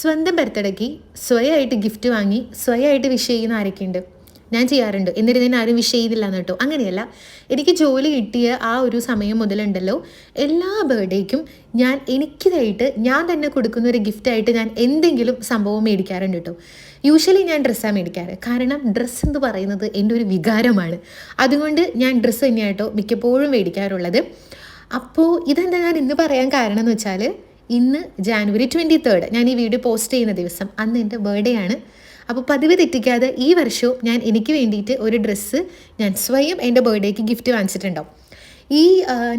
സ്വന്തം ബർത്ത്ഡേക്ക് സ്വയമായിട്ട് ഗിഫ്റ്റ് വാങ്ങി സ്വയമായിട്ട് വിഷ് ചെയ്യുന്ന ആരൊക്കെയുണ്ട്? ഞാൻ ചെയ്യാറുണ്ട്. എന്നിരുന്നതിന് ആരും വിഷ് ചെയ്തില്ല എന്ന് കേട്ടോ. അങ്ങനെയല്ല. എനിക്ക് ജോലി കിട്ടിയ ആ ഒരു സമയം മുതലുണ്ടല്ലോ. എല്ലാ ബർത്ത്ഡേക്കും ഞാൻ എനിക്കിതായിട്ട് ഞാൻ തന്നെ കൊടുക്കുന്ന ഒരു ഗിഫ്റ്റായിട്ട് ഞാൻ എന്തെങ്കിലും സംഭവം മേടിക്കാറുണ്ട് കേട്ടോ. യൂഷ്വലി ഞാൻ ഡ്രസ്സാണ് മേടിക്കാറ്. കാരണം ഡ്രസ്സ് എന്ന് പറയുന്നത് എന്റെ ഒരു വികാരമാണ്. അതുകൊണ്ട് ഞാൻ ഡ്രസ്സ് തന്നെയായിട്ടോ മിക്കപ്പോഴും മേടിക്കാറുള്ളത്. അപ്പോൾ ഇതെന്താ ഞാൻ ഇന്ന് പറയാൻ കാരണം എന്ന് വെച്ചാൽ ഇന്ന് ജാനുവരി ട്വന്റി തേർഡ്. ഞാൻ ഈ വീഡിയോ പോസ്റ്റ് ചെയ്യുന്ന ദിവസം അന്ന് എന്റെ ബർത്ത്ഡേ ആണ്. അപ്പോൾ പതിവ് തെറ്റിക്കാതെ ഈ വർഷവും ഞാൻ എനിക്ക് വേണ്ടിയിട്ട് ഒരു ഡ്രസ്സ് ഞാൻ സ്വയം എന്റെ ബർത്ത്ഡേക്ക് ഗിഫ്റ്റ് വാങ്ങിച്ചിട്ടുണ്ടാവും. ഈ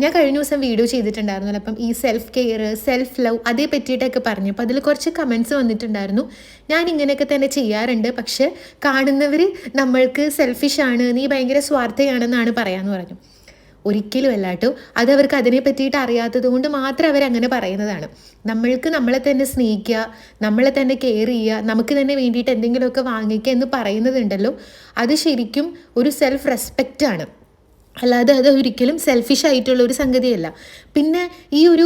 ഞാൻ കഴിഞ്ഞ ദിവസം വീഡിയോ ചെയ്തിട്ടുണ്ടായിരുന്നല്ലോ. അപ്പം ഈ സെൽഫ് കെയർ സെൽഫ് ലവ് അതേ പറ്റിയിട്ടൊക്കെ പറഞ്ഞു. അപ്പോൾ അതിൽ കുറച്ച് കമൻസ് വന്നിട്ടുണ്ടായിരുന്നു. ഞാൻ ഇങ്ങനെയൊക്കെ തന്നെ ചെയ്യാറുണ്ട്. പക്ഷേ കാണുന്നവർ നമ്മൾക്ക് സെൽഫിഷാണ് നീ ഭയങ്കര സ്വാർത്ഥയാണെന്നാണ് പറയാമെന്ന് പറഞ്ഞു. ഒരിക്കലും അല്ല കേട്ടോ അത് അവർക്ക് അതിനെ പറ്റിയിട്ട് അറിയാത്തത് കൊണ്ട് മാത്രം അവരങ്ങനെ പറയുന്നതാണ്. നമ്മൾക്ക് നമ്മളെ തന്നെ സ്നേഹിക്കുക നമ്മളെ തന്നെ കെയർ ചെയ്യുക നമുക്ക് തന്നെ വേണ്ടിയിട്ട് എന്തെങ്കിലുമൊക്കെ വാങ്ങിക്കുക എന്ന് പറയുന്നതുണ്ടല്ലോ. അത് ശരിക്കും ഒരു സെൽഫ് റെസ്പെക്റ്റ് ആണ്. അല്ലാതെ അത് ഒരിക്കലും സെൽഫിഷ് ആയിട്ടുള്ള ഒരു സംഗതിയല്ല. പിന്നെ ഈ ഒരു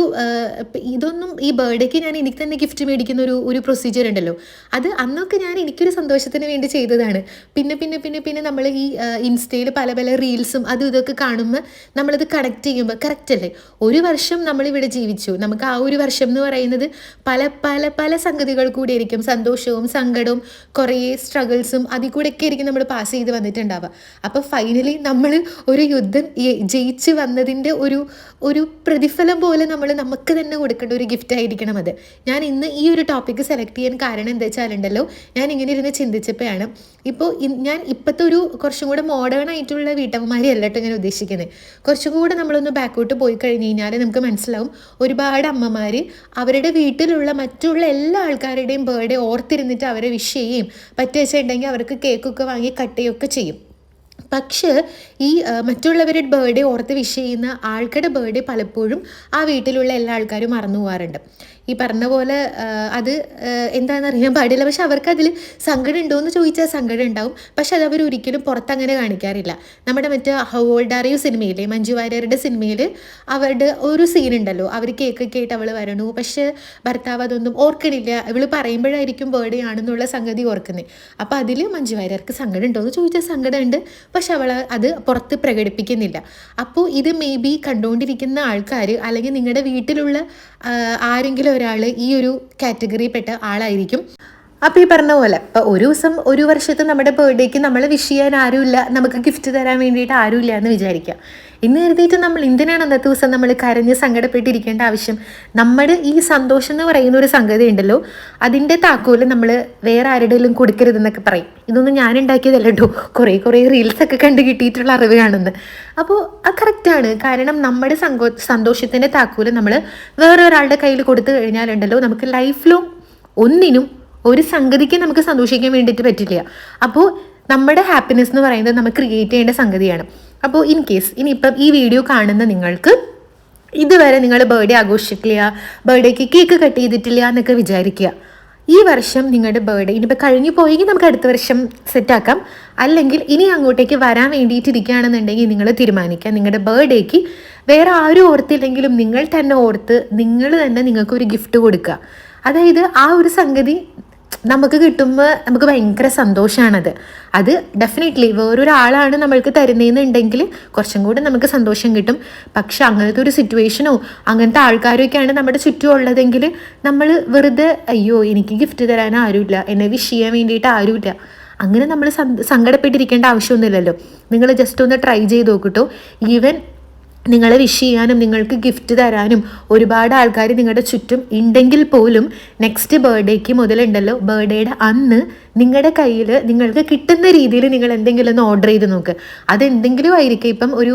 ഇതൊന്നും ഈ ബർത്ത്ഡേക്ക് ഞാൻ എനിക്ക് തന്നെ ഗിഫ്റ്റ് മേടിക്കുന്ന ഒരു ഒരു പ്രൊസീജിയർ ഉണ്ടല്ലോ. അത് അന്നൊക്കെ ഞാൻ എനിക്കൊരു സന്തോഷത്തിന് വേണ്ടി ചെയ്തതാണ്. പിന്നെ പിന്നെ പിന്നെ പിന്നെ നമ്മൾ ഈ ഇൻസ്റ്റയിൽ പല പല റീൽസും അതും ഇതൊക്കെ കാണുമ്പോൾ നമ്മളത് കണക്ട് ചെയ്യുമ്പോൾ കറക്റ്റ് അല്ലേ? ഒരു വർഷം നമ്മളിവിടെ ജീവിച്ചു. നമുക്ക് ആ ഒരു വർഷം എന്ന് പറയുന്നത് പല പല പല സംഗതികൾ കൂടി ആയിരിക്കും. സന്തോഷവും സങ്കടവും കുറേ സ്ട്രഗിൾസും അതിൽ കൂടെയൊക്കെ ആയിരിക്കും നമ്മൾ പാസ് ചെയ്ത് വന്നിട്ടുണ്ടാവുക. അപ്പോൾ ഫൈനലി നമ്മൾ ഒരു യുദ്ധം ജയിച്ച് വന്നതിന്റെ ഒരു ഒരു പ്രതിഫലം പോലെ നമ്മൾ നമുക്ക് തന്നെ കൊടുക്കേണ്ട ഒരു ഗിഫ്റ്റ് ആയിരിക്കണം അത്. ഞാൻ ഇന്ന് ഈ ഒരു ടോപ്പിക്ക് സെലക്ട് ചെയ്യാൻ കാരണം എന്താ വെച്ചാലുണ്ടല്ലോ ഞാൻ ഇങ്ങനെ ഇരുന്ന് ചിന്തിച്ചപ്പോഴാണ് ഇപ്പോൾ ഞാൻ ഇപ്പോഴത്തെ ഒരു കുറച്ചും കൂടെ മോഡേൺ ആയിട്ടുള്ള വീട്ടമ്മമാരെ അല്ലട്ടോ ഞാൻ ഉദ്ദേശിക്കുന്നത്. കുറച്ചും കൂടെ നമ്മളൊന്ന് ബാക്കോട്ട് പോയി കഴിഞ്ഞ് കഴിഞ്ഞാൽ നമുക്ക് മനസ്സിലാവും ഒരുപാട് അമ്മമാർ അവരുടെ വീട്ടിലുള്ള മറ്റുള്ള എല്ലാ ആൾക്കാരുടെയും ബർത്ത്ഡേ ഓർത്തിരുന്നിട്ട് അവരെ വിഷ് ചെയ്യുകയും പറ്റുവെച്ചിട്ടുണ്ടെങ്കിൽ അവർക്ക് കേക്കൊക്കെ വാങ്ങി കട്ട് ചെയ്യും. പക്ഷേ ഈ മറ്റുള്ളവരുടെ ബർത്ത്ഡേ ഓർത്ത് വിഷ് ചെയ്യുന്ന ആൾക്കാരുടെ ബർത്ത്ഡേ പലപ്പോഴും ആ വീട്ടിലുള്ള എല്ലാ ആൾക്കാരും മറന്നു പോകാറുണ്ട് ഈ പറഞ്ഞ പോലെ അത് എന്താണെന്ന് അറിയാൻ പാടില്ല. പക്ഷെ അവർക്ക് അതിൽ സങ്കടം ഉണ്ടോ എന്ന് ചോദിച്ചാൽ സങ്കടം ഉണ്ടാവും പക്ഷെ അത് അവർ ഒരിക്കലും പുറത്തങ്ങനെ കാണിക്കാറില്ല. നമ്മുടെ മറ്റേ ഹൗ ഓൾഡ് ആർ യു സിനിമയിലെ മഞ്ജു വാര്യരുടെ സിനിമയിൽ അവരുടെ ഒരു സീൻ ഉണ്ടല്ലോ അവർ കേക്കൊക്കെ ആയിട്ട് അവൾ വരണു. പക്ഷെ ഭർത്താവ് അതൊന്നും ഓർക്കണില്ല. ഇവൾ പറയുമ്പോഴായിരിക്കും ബേർഡേ ആണെന്നുള്ള സംഗതി ഓർക്കുന്നത് അപ്പോൾ അതിൽ മഞ്ജു വാര്യർക്ക് സങ്കടം ഉണ്ടോ എന്ന് ചോദിച്ചാൽ സങ്കടമുണ്ട്. പക്ഷെ അവൾ അത് പുറത്ത് പ്രകടിപ്പിക്കുന്നില്ല. അപ്പോൾ ഇത് മേ ബി കണ്ടുകൊണ്ടിരിക്കുന്ന ആൾക്കാർ അല്ലെങ്കിൽ നിങ്ങളുടെ വീട്ടിലുള്ള ആരെങ്കിലും ഒരാൾ ഈ ഒരു കാറ്റഗറിയിൽപ്പെട്ട ആളായിരിക്കും. അപ്പോൾ ഈ പറഞ്ഞ പോലെ ഇപ്പോൾ ഒരു ദിവസം ഒരു വർഷത്തെ നമ്മുടെ ബർത്ത്ഡേക്ക് നമ്മളെ വിഷ് ചെയ്യാൻ ആരുമില്ല. നമുക്ക് ഗിഫ്റ്റ് തരാൻ വേണ്ടിയിട്ട് ആരുമില്ല എന്ന് വിചാരിക്കുക. ഇന്ന് കരുതിയിട്ട് നമ്മൾ എന്തിനാണ് അന്നത്തെ ദിവസം നമ്മൾ കരഞ്ഞ് സങ്കടപ്പെട്ടിരിക്കേണ്ട ആവശ്യം? നമ്മുടെ ഈ സന്തോഷം എന്ന് പറയുന്ന ഒരു സംഗതി ഉണ്ടല്ലോ. അതിന്റെ താക്കോൽ നമ്മൾ വേറെ ആരുടെയും കൊടുക്കരുതെന്നൊക്കെ പറയും. ഇതൊന്നും ഞാൻ ഉണ്ടാക്കിയതല്ല കേട്ടോ. കുറേ കുറേ റീൽസൊക്കെ കണ്ട് കിട്ടിയിട്ടുള്ള അറിവ് കാണുന്നത്. അപ്പോൾ അത് കറക്റ്റാണ് കാരണം നമ്മുടെ സങ്കോ സന്തോഷത്തിന്റെ താക്കോൽ നമ്മൾ വേറെ ഒരാളുടെ കയ്യിൽ കൊടുത്തു കഴിഞ്ഞാലുണ്ടല്ലോ നമുക്ക് ലൈഫ് ലോങ് ഒന്നിനും ഒരു സംഗതിക്ക് നമുക്ക് സന്തോഷിക്കാൻ വേണ്ടിയിട്ട് പറ്റില്ല. അപ്പോൾ നമ്മുടെ ഹാപ്പിനെസ് എന്ന് പറയുന്നത് നമുക്ക് ക്രിയേറ്റ് ചെയ്യേണ്ട സംഗതിയാണ്. അപ്പോൾ ഇൻ കേസ് ഇനിയിപ്പം ഈ വീഡിയോ കാണുന്ന നിങ്ങൾക്ക് ഇതുവരെ നിങ്ങൾ ബർത്ത്ഡേ ആഘോഷിച്ചിട്ടില്ല ബർത്ത്ഡേക്ക് കേക്ക് കട്ട് ചെയ്തിട്ടില്ല എന്നൊക്കെ വിചാരിക്കുക. ഈ വർഷം നിങ്ങളുടെ ബർത്ത്ഡേ ഇനിയിപ്പോൾ കഴിഞ്ഞു പോയെങ്കിൽ നമുക്ക് അടുത്ത വർഷം സെറ്റാക്കാം അല്ലെങ്കിൽ ഇനി അങ്ങോട്ടേക്ക് വരാൻ വേണ്ടിയിട്ടിരിക്കുകയാണെന്നുണ്ടെങ്കിൽ നിങ്ങൾ തീരുമാനിക്കുക. നിങ്ങളുടെ ബർത്ത്ഡേക്ക് വേറെ ആരും ഓർത്തില്ലെങ്കിലും നിങ്ങൾ തന്നെ ഓർത്ത് നിങ്ങൾ തന്നെ നിങ്ങൾക്കൊരു ഗിഫ്റ്റ് കൊടുക്കുക. അതായത് ആ ഒരു സംഗതി നമുക്ക് കിട്ടുമ്പോൾ നമുക്ക് ഭയങ്കര സന്തോഷമാണത് അത് ഡെഫിനറ്റ്ലി വേറൊരാളാണ് നമ്മൾക്ക് തരുന്നതെന്നുണ്ടെങ്കിൽ കുറച്ചും കൂടി നമുക്ക് സന്തോഷം കിട്ടും. പക്ഷെ അങ്ങനത്തെ ഒരു സിറ്റുവേഷനോ അങ്ങനത്തെ ആൾക്കാരൊക്കെയാണ് നമ്മുടെ ചുറ്റും ഉള്ളതെങ്കിൽ നമ്മൾ വെറുതെ അയ്യോ എനിക്ക് ഗിഫ്റ്റ് തരാൻ ആരുമില്ല എന്നെ വിഷ് ചെയ്യാൻ വേണ്ടിയിട്ട് ആരുമില്ല. അങ്ങനെ നമ്മൾ സങ്കടപ്പെട്ടിരിക്കേണ്ട ആവശ്യമൊന്നുമില്ലല്ലോ. നിങ്ങൾ ജസ്റ്റ് ഒന്ന് ട്രൈ ചെയ്ത് നോക്കിട്ടോ. ഈവൻ നിങ്ങളെ വിഷ് ചെയ്യാനും നിങ്ങൾക്ക് ഗിഫ്റ്റ് തരാനും ഒരുപാട് ആൾക്കാർ നിങ്ങളുടെ ചുറ്റും ഉണ്ടെങ്കിൽ പോലും നെക്സ്റ്റ് ബർത്ത്ഡേക്ക് മുതലുണ്ടല്ലോ. ബർത്ത്ഡേയുടെ അന്ന് നിങ്ങളുടെ കയ്യിൽ നിങ്ങൾക്ക് കിട്ടുന്ന രീതിയിൽ നിങ്ങൾ എന്തെങ്കിലും ഒന്ന് ഓർഡർ ചെയ്ത് നോക്ക്. അതെന്തെങ്കിലും ആയിരിക്കും. ഇപ്പം ഒരു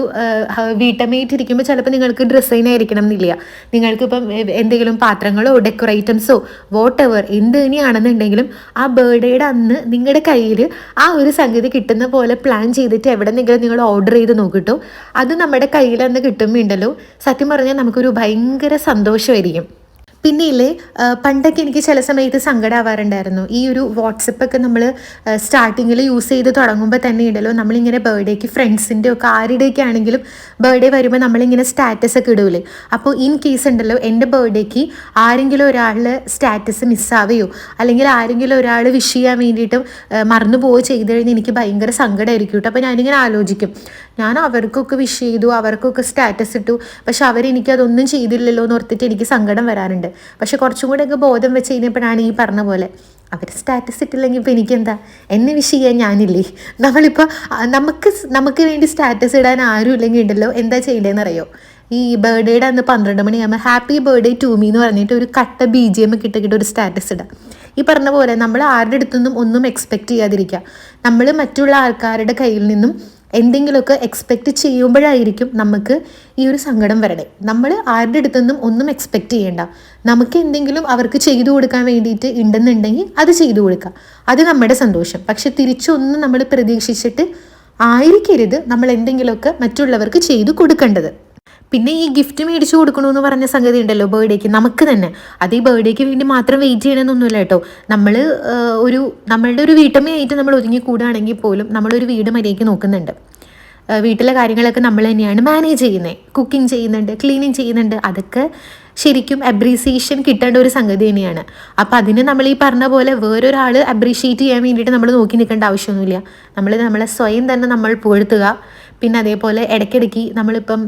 വീട്ടമ്മയായിട്ട് ഇരിക്കുമ്പോൾ ചിലപ്പോൾ നിങ്ങൾക്ക് ഡ്രസ്സ് ആയിരിക്കണം എന്നില്ല. നിങ്ങൾക്ക് ഇപ്പം എന്തെങ്കിലും പാത്രങ്ങളോ ഡെക്കറേറ്റംസോ വോട്ട് എവർ എന്ത് തന്നെയാണെന്നുണ്ടെങ്കിലും ആ ബർത്ത്ഡേയുടെ അന്ന് നിങ്ങളുടെ കയ്യിൽ ആ ഒരു സംഗതി കിട്ടുന്ന പോലെ പ്ലാൻ ചെയ്തിട്ട് എവിടെന്നെങ്കിലും നിങ്ങൾ ഓർഡർ ചെയ്ത് നോക്കിട്ടോ അത് നമ്മുടെ കയ്യിൽ അന്ന് കിട്ടുമ്പോൾ ഉണ്ടല്ലോ സത്യം പറഞ്ഞാൽ നമുക്കൊരു ഭയങ്കര സന്തോഷമായിരിക്കും. പിന്നെ ഇല്ലേ പണ്ടൊക്കെ എനിക്ക് ചില സമയത്ത് സങ്കടമാവാറുണ്ടായിരുന്നു ഈ ഒരു വാട്സപ്പൊക്കെ നമ്മൾ സ്റ്റാർട്ടിങ്ങിൽ യൂസ് ചെയ്ത് തുടങ്ങുമ്പോൾ തന്നെ ഉണ്ടല്ലോ നമ്മളിങ്ങനെ ബർത്ത്ഡേക്ക് ഫ്രണ്ട്സിന്റെ ഒക്കെ ആരുടെയൊക്കെ ആണെങ്കിലും ബർത്ത്ഡേ വരുമ്പോൾ നമ്മളിങ്ങനെ സ്റ്റാറ്റസ് ഒക്കെ ഇടൂലേ. അപ്പോൾ ഇൻ കേസ് ഉണ്ടല്ലോ എന്റെ ബർത്ത്ഡേക്ക് ആരെങ്കിലും ഒരാൾ സ്റ്റാറ്റസ് മിസ്സാവുകയോ അല്ലെങ്കിൽ ആരെങ്കിലും ഒരാൾ വിഷ് ചെയ്യാൻ വേണ്ടിയിട്ടും മറന്നു പോവുകയോ ചെയ്ത് കഴിഞ്ഞാൽ എനിക്ക് ഭയങ്കര സങ്കടമായിരിക്കും കേട്ടോ. അപ്പോൾ ഞാനിങ്ങനെ ആലോചിക്കും. ഞാൻ അവർക്കൊക്കെ വിഷ് ചെയ്തു അവർക്കൊക്കെ സ്റ്റാറ്റസ് ഇട്ടു. പക്ഷെ അവരെനിക്കതൊന്നും ചെയ്തില്ലല്ലോ എന്ന് ഓർത്തിട്ട് എനിക്ക് സങ്കടം വരാറുണ്ട്. പക്ഷെ കുറച്ചും കൂടെ ഒക്കെ ബോധം വെച്ച് കഴിഞ്ഞപ്പോഴാണ് ഈ പറഞ്ഞ പോലെ അവർ സ്റ്റാറ്റസ് ഇട്ടില്ലെങ്കിൽ ഇപ്പോൾ എനിക്കെന്താ? എന്നെ വിഷ് ചെയ്യാൻ ഞാനില്ലേ? നമ്മളിപ്പോൾ നമുക്ക് നമുക്ക് വേണ്ടി സ്റ്റാറ്റസ് ഇടാൻ ആരും ഇല്ലെങ്കിൽ ഉണ്ടല്ലോ എന്താ ചെയ്യേണ്ടതെന്ന് അറിയോ? ഈ ബർത്ത്ഡേയുടെ അന്ന് പന്ത്രണ്ട് മണിയാകുമ്പോൾ ഹാപ്പി ബർത്ത്ഡേ ടു മീ എന്ന് പറഞ്ഞിട്ട് ഒരു കട്ട ബി ജി എം കിട്ടിക്കിട്ട് ഒരു സ്റ്റാറ്റസ് ഇടാം. ഈ പറഞ്ഞ പോലെ നമ്മൾ ആരുടെ അടുത്തുനിന്നും ഒന്നും എക്സ്പെക്റ്റ് ചെയ്യാതിരിക്കുക. നമ്മൾ മറ്റുള്ള ആൾക്കാരുടെ കയ്യിൽ നിന്നും എന്തെങ്കിലുമൊക്കെ എക്സ്പെക്റ്റ് ചെയ്യുമ്പോഴായിരിക്കും നമുക്ക് ഈ ഒരു സങ്കടം വരണേ. നമ്മൾ ആരുടെ അടുത്തൊന്നും ഒന്നും എക്സ്പെക്റ്റ് ചെയ്യേണ്ട. നമുക്ക് എന്തെങ്കിലും അവർക്ക് ചെയ്തു കൊടുക്കാൻ വേണ്ടിയിട്ട് ഉണ്ടെന്നുണ്ടെങ്കിൽ അത് ചെയ്തു കൊടുക്കുക അത് നമ്മുടെ സന്തോഷം. പക്ഷെ തിരിച്ചൊന്നും നമ്മൾ പ്രതീക്ഷിച്ചിട്ട് ആയിരിക്കരുത് നമ്മൾ എന്തെങ്കിലുമൊക്കെ മറ്റുള്ളവർക്ക് ചെയ്തു കൊടുക്കേണ്ടത്. പിന്നെ ഈ ഗിഫ്റ്റ് മേടിച്ചു കൊടുക്കണമെന്ന് പറഞ്ഞ സംഗതി ഉണ്ടല്ലോ ബർത്ത്ഡേക്ക് നമുക്ക് തന്നെ. അത് ഈ ബർത്ത്ഡേക്ക് വേണ്ടി മാത്രം വെയിറ്റ് ചെയ്യണമെന്നൊന്നുമില്ല കേട്ടോ. നമ്മൾ ഒരു നമ്മളുടെ ഒരു വീട്ടമ്മയായിട്ട് നമ്മൾ ഒതുങ്ങി കൂടുകയാണെങ്കിൽ പോലും നമ്മളൊരു വീട് മര്യാദയ്ക്ക് നോക്കുന്നുണ്ട്. വീട്ടിലെ കാര്യങ്ങളൊക്കെ നമ്മൾ തന്നെയാണ് മാനേജ് ചെയ്യുന്നത് കുക്കിംഗ് ചെയ്യുന്നുണ്ട് ക്ലീനിങ് ചെയ്യുന്നുണ്ട്. അതൊക്കെ ശരിക്കും അപ്രീസിയേഷൻ കിട്ടേണ്ട ഒരു സംഗതി തന്നെയാണ്. അപ്പം അതിന് നമ്മൾ ഈ പറഞ്ഞ പോലെ വേറൊരാൾ അപ്രീഷിയേറ്റ് ചെയ്യാൻ വേണ്ടിയിട്ട് നമ്മൾ നോക്കി നിൽക്കേണ്ട ആവശ്യമൊന്നുമില്ല. നമ്മൾ നമ്മളെ സ്വയം തന്നെ നമ്മൾ പുകഴ്ത്തുക. പിന്നെ അതേപോലെ ഇടയ്ക്കിടയ്ക്ക് നമ്മളിപ്പം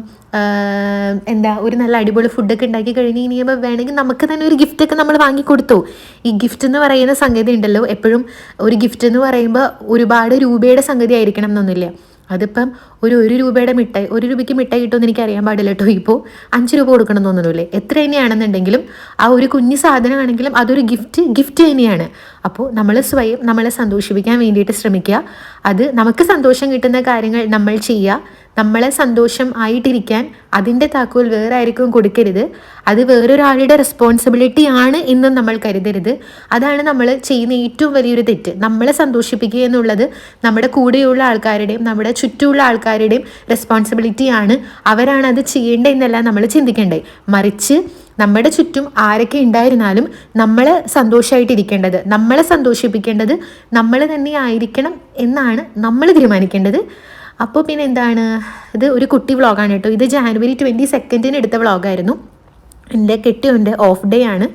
എന്താ ഒരു നല്ല അടിപൊളി ഫുഡൊക്കെ ഉണ്ടാക്കി കഴിഞ്ഞ് കഴിഞ്ഞപ്പോൾ വേണമെങ്കിൽ നമുക്ക് തന്നെ ഒരു ഗിഫ്റ്റൊക്കെ നമ്മൾ വാങ്ങിക്കൊടുത്തു. ഈ ഗിഫ്റ്റ് എന്ന് പറയുന്ന സംഗതി ഉണ്ടല്ലോ. എപ്പോഴും ഒരു ഗിഫ്റ്റ് എന്ന് പറയുമ്പോൾ ഒരുപാട് രൂപയുടെ സംഗതി ആയിരിക്കണം എന്നൊന്നുമില്ല. അതിപ്പം ഒരു ഒരു രൂപയുടെ മിഠായി ഒരു രൂപയ്ക്ക് മിഠായി കിട്ടുമെന്ന് എനിക്ക് അറിയാൻ പാടില്ല കേട്ടോ. ഇപ്പോൾ അഞ്ച് രൂപ കൊടുക്കണം തോന്നുന്നില്ലേ എത്ര തന്നെയാണെന്നുണ്ടെങ്കിലും ആ ഒരു കുഞ്ഞു സാധനമാണെങ്കിലും അതൊരു ഗിഫ്റ്റ് ഗിഫ്റ്റ് തന്നെയാണ്. അപ്പോൾ നമ്മൾ സ്വയം നമ്മളെ സന്തോഷിപ്പിക്കാൻ വേണ്ടിയിട്ട് ശ്രമിക്കുക. അത് നമുക്ക് സന്തോഷം കിട്ടുന്ന കാര്യങ്ങൾ നമ്മൾ ചെയ്യുക. നമ്മളെ സന്തോഷം ആയിട്ടിരിക്കാൻ അതിന്റെ താക്കോൽ വേറെ ആർക്കും കൊടുക്കരുത്. അത് വേറൊരാളുടെ റെസ്പോൺസിബിലിറ്റി ആണ് എന്നും നമ്മൾ കരുതരുത്. അതാണ് നമ്മൾ ചെയ്യുന്ന ഏറ്റവും വലിയൊരു തെറ്റ്. നമ്മളെ സന്തോഷിപ്പിക്കുക എന്നുള്ളത് നമ്മുടെ കൂടെയുള്ള ആൾക്കാരുടെയും നമ്മുടെ ചുറ്റുമുള്ള ആൾക്കാരുടെയും റെസ്പോൺസിബിലിറ്റി ആണ്. അവരാണ് അത് ചെയ്യേണ്ടതെന്നല്ല നമ്മൾ ചിന്തിക്കേണ്ടത്. മറിച്ച് നമ്മുടെ ചുറ്റും ആരൊക്കെ ഉണ്ടായിരുന്നാലും നമ്മൾ സന്തോഷമായിട്ടിരിക്കേണ്ടത് നമ്മളെ സന്തോഷിപ്പിക്കേണ്ടത് നമ്മൾ തന്നെ ആയിരിക്കണം എന്നാണ് നമ്മൾ തീരുമാനിക്കേണ്ടത്. അപ്പോൾ പിന്നെ എന്താണ്? ഇത് ഒരു കുട്ടി വ്ളോഗാണ് കേട്ടോ. ഇത് ജാനുവരി ട്വന്റി സെക്കൻഡിന് എടുത്ത വ്ളോഗായിരുന്നു എന്റെ കെട്ടിയുണ്ട് ഓഫ് ഡേ ആണ്.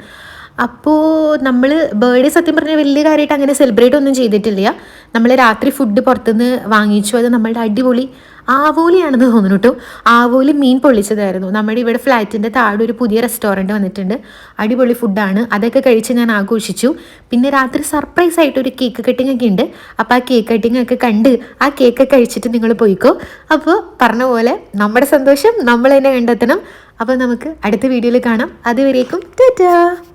അപ്പോൾ നമ്മൾ ബർത്ത്ഡേ സത്യം പറഞ്ഞാൽ വലിയ കാര്യമായിട്ട് അങ്ങനെ സെലിബ്രേറ്റ് ഒന്നും ചെയ്തിട്ടില്ല. നമ്മൾ രാത്രി ഫുഡ് പുറത്തുനിന്ന് വാങ്ങിച്ചു. അത് നമ്മളുടെ അടിപൊളി ആവോലിയാണെന്ന് തോന്നുന്നു കേട്ടോ. ആവോലി മീൻ പൊള്ളിച്ചതായിരുന്നു. നമ്മുടെ ഇവിടെ ഫ്ലാറ്റിന്റെ താഴെ ഒരു പുതിയ റെസ്റ്റോറന്റ് വന്നിട്ടുണ്ട്. അടിപൊളി ഫുഡാണ് അതൊക്കെ കഴിച്ച് ഞാൻ ആഘോഷിച്ചു. പിന്നെ രാത്രി സർപ്രൈസ് ആയിട്ട് ഒരു കേക്ക് കട്ടിംഗ് ഒക്കെ ഉണ്ട്. അപ്പോൾ ആ കേക്ക് കട്ടിംഗ് ഒക്കെ കണ്ട് ആ കേക്ക് കഴിച്ചിട്ട് നിങ്ങൾ പോയിക്കോ. അപ്പോൾ പറഞ്ഞ പോലെ നമ്മുടെ സന്തോഷം നമ്മൾ തന്നെ കണ്ടെത്തണം. അപ്പോൾ നമുക്ക് അടുത്ത വീഡിയോയിൽ കാണാം. അതുവരേക്കും ടാറ്റാ!